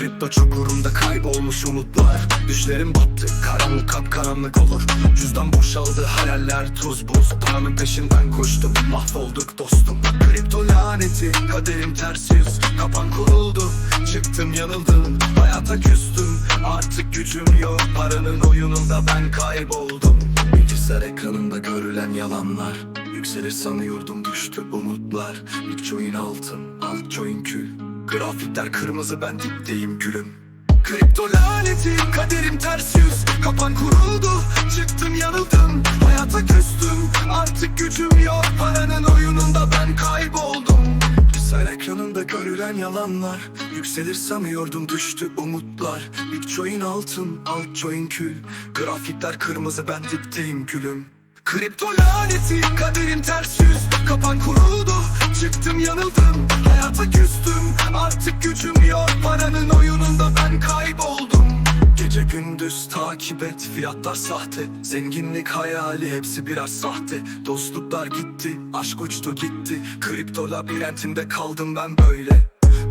Kripto çukurunda kaybolmuş umutlar. Düşlerim battı karanlık kapkaranlık olur. Cüzdan boşaldı hayaller tuz buz. Paranın peşinden koştum mahvolduk dostum. Kripto laneti kaderim ters yüz Kapan kuruldu çıktım yanıldım. Hayata küstüm artık gücüm yok. Paranın oyununda ben kayboldum. Bilgisayar ekranında görülen yalanlar. Yükselir sanıyordum düştü umutlar. Bitcoin altın, altcoin kül Grafikler kırmızı ben dipteyim gülüm. Kripto laneti kaderim ters yüz. Kapan kuruldu çıktım yanıldım. Hayata küstüm artık gücüm yok. Paranın oyununda ben kayboldum. Bilgisayar ekranında görülen yalanlar. Yükselir sanıyordum düştü umutlar. Bitcoin altın altcoin kül. Grafikler kırmızı ben dipteyim gülüm. Kripto laneti kaderim ters yüz. Kapan kuruldu çıktım yanıldım. Hayata küstüm artık gücüm yok Paranın oyununda ben kayboldum. Gece gündüz takip et fiyatlar sahte. Zenginlik hayali hepsi biraz sahte. Dostluklar gitti aşk uçtu gitti. Kripto labirentinde kaldım ben böyle.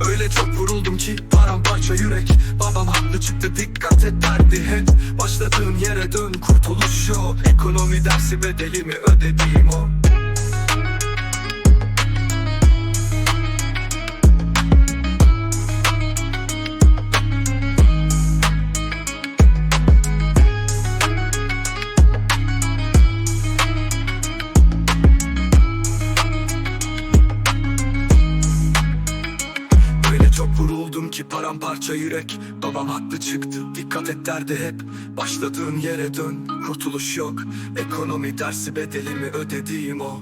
Öyle çok vuruldum ki paramparça yürek. Babam haklı çıktı dikkat et derdi hep. Başladığın yere dön kurtuluş yok. Ekonomi dersi bedelimi ödediğim o çok vuruldum ki paramparça yürek. Babam haklı çıktı dikkat et derdi hep. Başladığın yere dön kurtuluş yok. Ekonomi dersi bedelimi ödediğim o